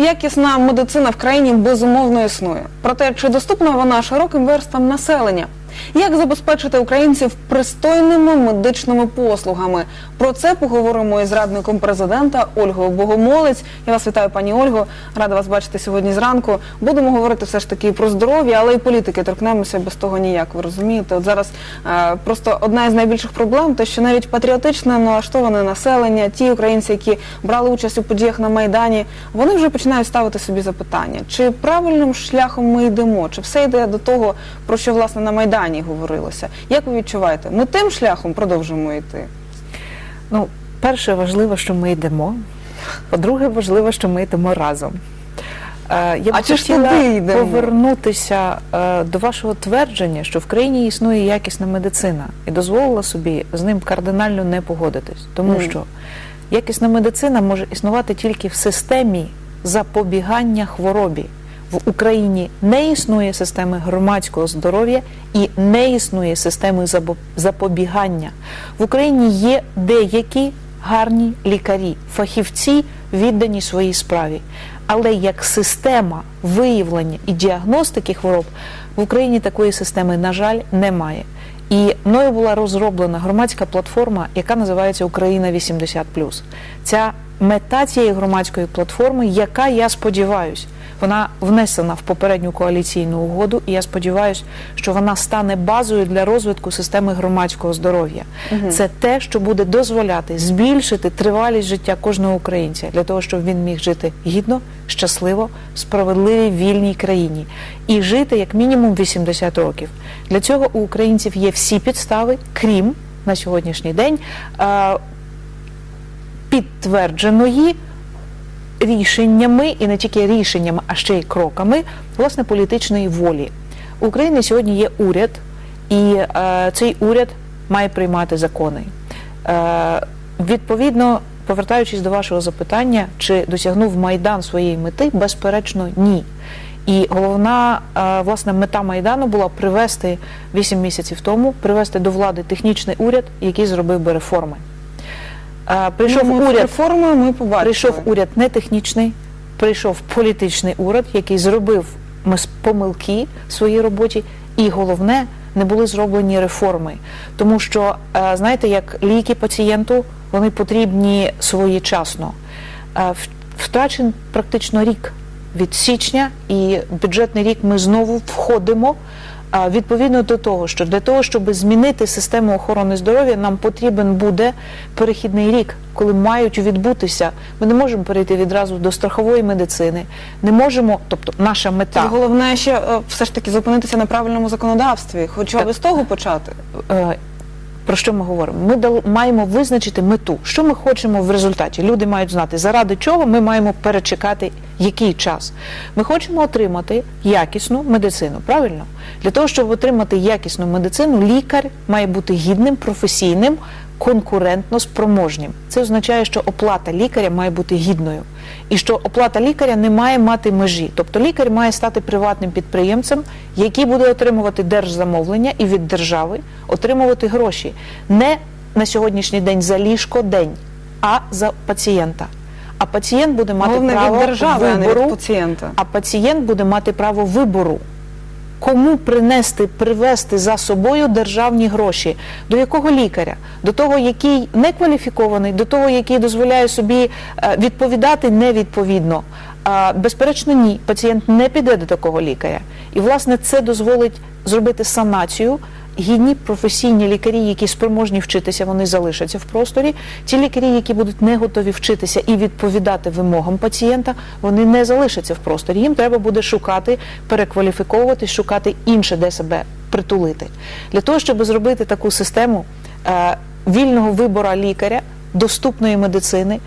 Якісна медицина в країні безумовно існує. Проте чи доступна вона широким верствам населення? Як забезпечити українців пристойними медичними послугами? Про це поговоримо із радником президента Ольгою Богомолець. Я вас вітаю, пані Ольго. Рада вас бачити сьогодні зранку. Будемо говорити все ж таки про здоров'я, але і політики торкнемося без того ніяк. Ви розумієте? От зараз е, просто одна із найбільших проблем, те, що навіть патріотичне налаштоване населення, ті українці, які брали участь у подіях на майдані, вони вже починають ставити собі запитання, чи правильним шляхом ми йдемо, чи все йде до того, про що власне на майдані говорилося. Як ви відчуваєте? Ми тим шляхом продовжуємо йти. Ну, перше, важливо, що ми йдемо. По-друге, важливо, що ми йдемо разом. Е, Я б ж хотіла повернутися е, до вашого твердження, що в країні існує якісна медицина, і дозволила собі з ним кардинально не погодитись. Тому Мгм. що якісна медицина може існувати тільки в системі запобігання хворобі. В Україні не існує системи громадського здоров'я і не існує системи запобігання. В Україні є деякі гарні лікарі, фахівці, віддані своїй справі. Але як система виявлення і діагностики хвороб в Україні такої системи, на жаль, немає. І мною була розроблена громадська платформа, яка називається Україна 80+. Ця мета цієї громадської платформи, яка я сподіваюся, вона внесена в попередню коаліційну угоду, і я сподіваюся, що вона стане базою для розвитку системи громадського здоров'я. Це те, що буде дозволяти збільшити тривалість життя кожного українця для того, щоб він міг жити гідно, щасливо, в справедливій вільній країні і жити як мінімум 80 років. Для цього у українців є всі підстави, крім на сьогоднішній день е, підтвердженої рішеннями, і не тільки рішеннями, а ще й кроками власне політичної волі. У України сьогодні є уряд, і е, цей уряд має приймати закони. Е, відповідно, повертаючись до вашого запитання, чи досягнув Майдан своєї мети, безперечно, ні. І головна е, власне мета майдану була привести 8 місяців тому, привести до влади технічний уряд, який зробив би реформи. Прийшов Ну, уряд реформи, ми побачили. Прийшов уряд не технічний, прийшов політичний уряд, який зробив помилки в своїй роботі, і головне, не були зроблені реформи. Тому що, е, знаєте, як ліки пацієнту, вони потрібні своєчасно. Е, Втрачен практично рік від січня, і бюджетний рік ми знову входимо. Відповідно до того, що для того, щоб змінити систему охорони здоров'я, нам потрібен буде перехідний рік, коли мають відбутися. Ми не можемо перейти відразу до страхової медицини. Не можемо, тобто наша мета Тут головне ще е, все ж таки зупинитися на правильному законодавстві. Хоча б з того почати. Про що ми говоримо? Ми маємо визначити мету, що ми хочемо в результаті. Люди мають знати, заради чого ми маємо перечекати який час. Ми хочемо отримати якісну медицину. Правильно? Для того, щоб отримати якісну медицину, лікар має бути гідним, професійним, конкурентно спроможнім. Це означає, що оплата лікаря має бути гідною. І що оплата лікаря не має мати межі. Тобто лікар має стати приватним підприємцем, який буде отримувати держзамовлення і від держави отримувати гроші не на сьогоднішній день за ліжко день, а за пацієнта. А пацієнт буде мати Головне право від держави, а не від пацієнта. а пацієнт буде мати право вибору. Кому принести, привезти за собою державні гроші? До якого лікаря? До того, який не кваліфікований, до того, який дозволяє собі е, відповідати невідповідно. Безперечно, ні. Пацієнт не піде до такого лікаря. І, власне, це дозволить зробити санацію. Гідні професійні лікарі, які спроможні вчитися, вони залишаться в просторі. Ті лікарі, які будуть не готові вчитися і відповідати вимогам пацієнта, вони не залишаться в просторі. Їм треба буде шукати, перекваліфіковувати, шукати інше, де себе притулити. Для того, щоб зробити таку систему е, вільного вибору лікаря, доступної медицини,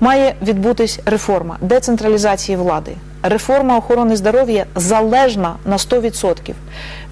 має відбутись реформа децентралізації влади. Реформа охорони здоров'я залежна на 100%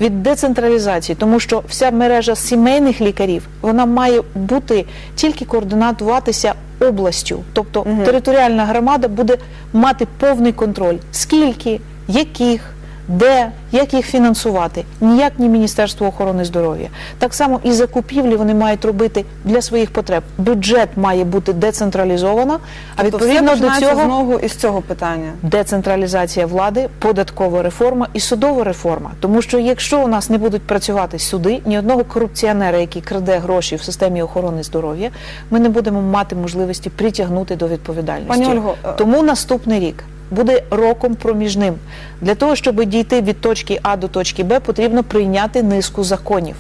від децентралізації, тому що вся мережа сімейних лікарів вона має бути тільки координатуватися областю, тобто територіальна громада буде мати повний контроль, скільки, яких Де, як їх фінансувати? Ніяк ні Міністерство охорони здоров'я. Так само і закупівлі вони мають робити для своїх потреб. Бюджет має бути децентралізовано, а все відповідно до цього знову із цього питання. децентралізація влади, податкова реформа і судова реформа. Тому що якщо у нас не будуть працювати суди, ні одного корупціонера, який краде гроші в системі охорони здоров'я, ми не будемо мати можливості притягнути до відповідальності. Пані Ольго, е, Тому наступний рік. Буде роком проміжним для того, щоб дійти від точки А до точки Б, потрібно прийняти низку законів.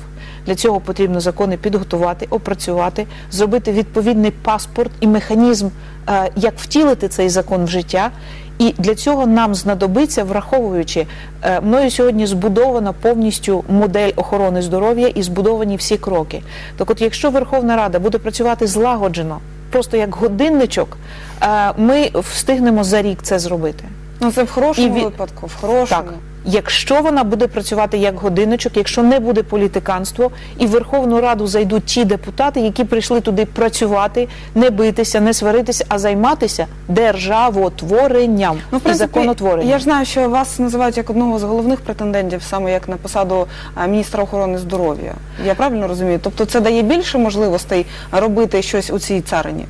Для цього потрібно закони підготувати, опрацювати, зробити відповідний паспорт і механізм, е, як втілити цей закон в життя. І для цього нам знадобиться, враховуючи е, мною сьогодні збудована повністю модель охорони здоров'я і збудовані всі кроки. Так, от, якщо Верховна Рада буде працювати злагоджено, просто як годинничок, е, ми встигнемо за рік це зробити. Ну це в хорошому І випадку, в хорошому. Так, якщо вона буде працювати як годинничок, якщо не буде політиканство, і в Верховну Раду зайдуть ті депутати, які прийшли туди працювати, не битися, не сваритися, а займатися державотворенням Ну, в і принципі, законотворенням. я ж знаю, що вас називають як одного з головних претендентів, саме як на посаду міністра охорони здоров'я. Я правильно розумію? Тобто це дає більше можливостей робити щось у цій царині?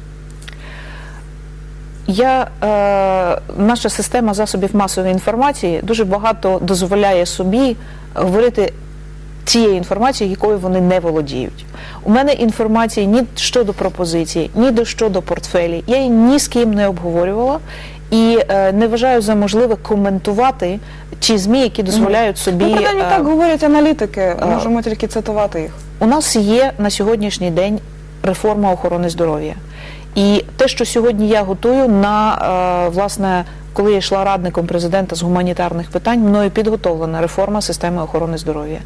Я, е, наша система засобів масової інформації дуже багато дозволяє собі говорити тієї інформації, якою вони не володіють. У мене інформації ні щодо пропозиції, ні до щодо портфелі. Я її ні з ким не обговорювала і е, не вважаю за можливе коментувати ті змі, які дозволяють собі. Ну, принаймні е, так говорять аналітики, можемо тільки цитувати їх. у нас є на сьогоднішній день реформа охорони здоров'я. І те, що сьогодні я готую на е, власне, коли я йшла радником президента з гуманітарних питань, мною підготовлена реформа системи охорони здоров'я.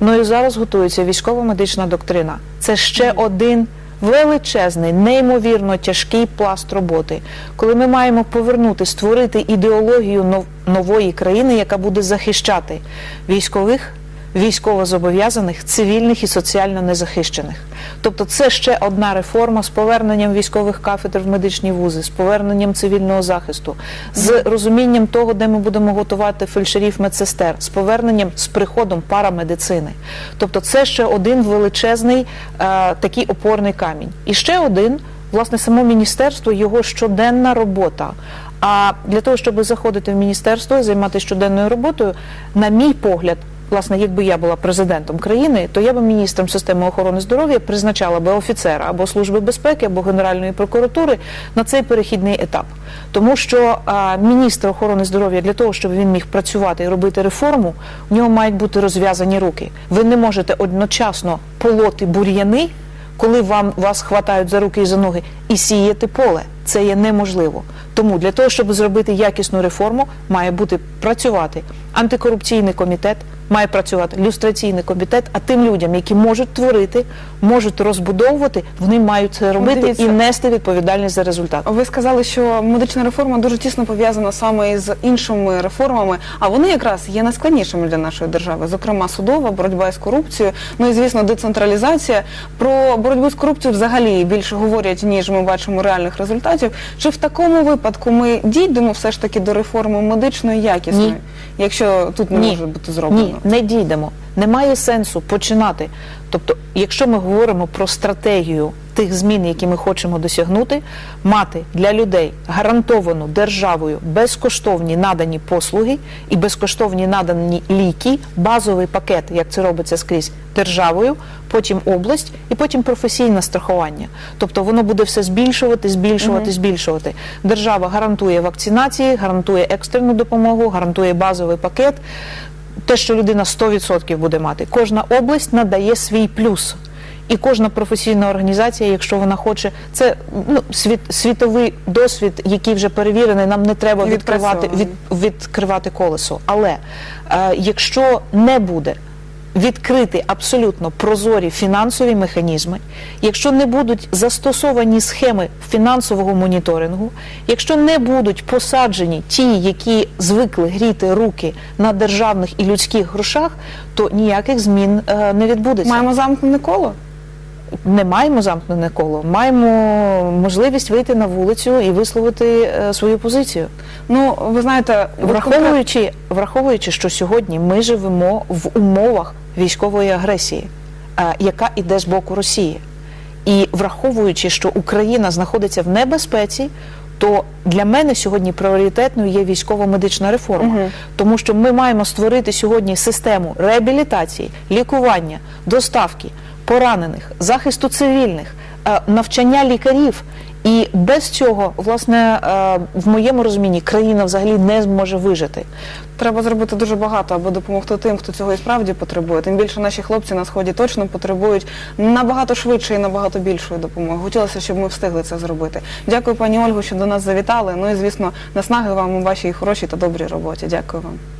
Мною зараз готується військово-медична доктрина. Це ще один величезний, неймовірно тяжкий пласт роботи, коли ми маємо повернути, створити ідеологію нов- нової країни, яка буде захищати військових військовозобов'язаних, цивільних і соціально незахищених. Тобто це ще одна реформа з поверненням військових кафедр в медичні вузи, з поверненням цивільного захисту, з розумінням того, де ми будемо готувати фельдшерів медсестер, з поверненням з приходом парамедицини. Тобто це ще один величезний е, такий опорний камінь. І ще один, власне, само міністерство, його щоденна робота. А для того, щоб заходити в міністерство займатися щоденною роботою, на мій погляд, власне, якби я була президентом країни, то я би міністром системи охорони здоров'я призначала би офіцера або служби безпеки, або Генеральної прокуратури на цей перехідний етап. Тому що а, міністр охорони здоров'я для того, щоб він міг працювати і робити реформу, у нього мають бути розв'язані руки. Ви не можете одночасно полоти бур'яни коли вам вас хватають за руки і за ноги і сіяти поле. Це є неможливо. Тому для того, щоб зробити якісну реформу, має бути працювати антикорупційний комітет, має працювати люстраційний комітет. А тим людям, які можуть творити, можуть розбудовувати, вони мають це робити дивіться. і нести відповідальність за результат. Ви сказали, що медична реформа дуже тісно пов'язана саме із іншими реформами, а вони якраз є найскладнішими для нашої держави, зокрема судова, боротьба із корупцією, ну і звісно, децентралізація. Про боротьбу з корупцією взагалі більше говорять, ніж ми бачимо реальних результатів. Чи в такому випадку ми дійдемо все ж таки до реформи медичної якісної, Ні. Якщо тут не Ні. може бути зроблено? Ні, не дійдемо. Немає сенсу починати. Тобто, якщо ми говоримо про стратегію тих змін, які ми хочемо досягнути, мати для людей гарантовану державою безкоштовні надані послуги і безкоштовні надані ліки, базовий пакет, як це робиться скрізь державою, потім область і потім професійне страхування. Тобто воно буде все збільшувати, збільшувати, збільшувати. Держава гарантує вакцинації, гарантує екстрену допомогу, гарантує базовий пакет те, що людина 100% буде мати. Кожна область надає свій плюс. І кожна професійна організація, якщо вона хоче, це ну, світ, світовий досвід, який вже перевірений, нам не треба відкривати, від, відкривати колесо. Але е, якщо не буде відкрити абсолютно прозорі фінансові механізми, якщо не будуть застосовані схеми фінансового моніторингу, якщо не будуть посаджені ті, які звикли гріти руки на державних і людських грошах, то ніяких змін е, не відбудеться. Маємо замкнене коло? Не маємо замкнене коло, маємо можливість вийти на вулицю і висловити е, свою позицію. Ну, ви знаєте, Враховуючи, враховуючи, що сьогодні ми живемо в умовах військової агресії, е, яка іде з боку Росії, і враховуючи, що Україна знаходиться в небезпеці, то для мене сьогодні пріоритетною є військово-медична реформа, Мгм. тому що ми маємо створити сьогодні систему реабілітації, лікування, доставки поранених, захисту цивільних, е, навчання лікарів. І без цього, власне, е, в моєму розумінні, країна взагалі не зможе вижити. Треба зробити дуже багато, аби допомогти тим, хто цього і справді потребує. Тим більше наші хлопці на сході точно потребують набагато швидше і набагато більшої допомоги. Хотілося, щоб ми встигли це зробити. Дякую, пані Ольгу, що до нас завітали. Ну і звісно, наснаги вам у вашій хорошій та добрій роботі. Дякую вам.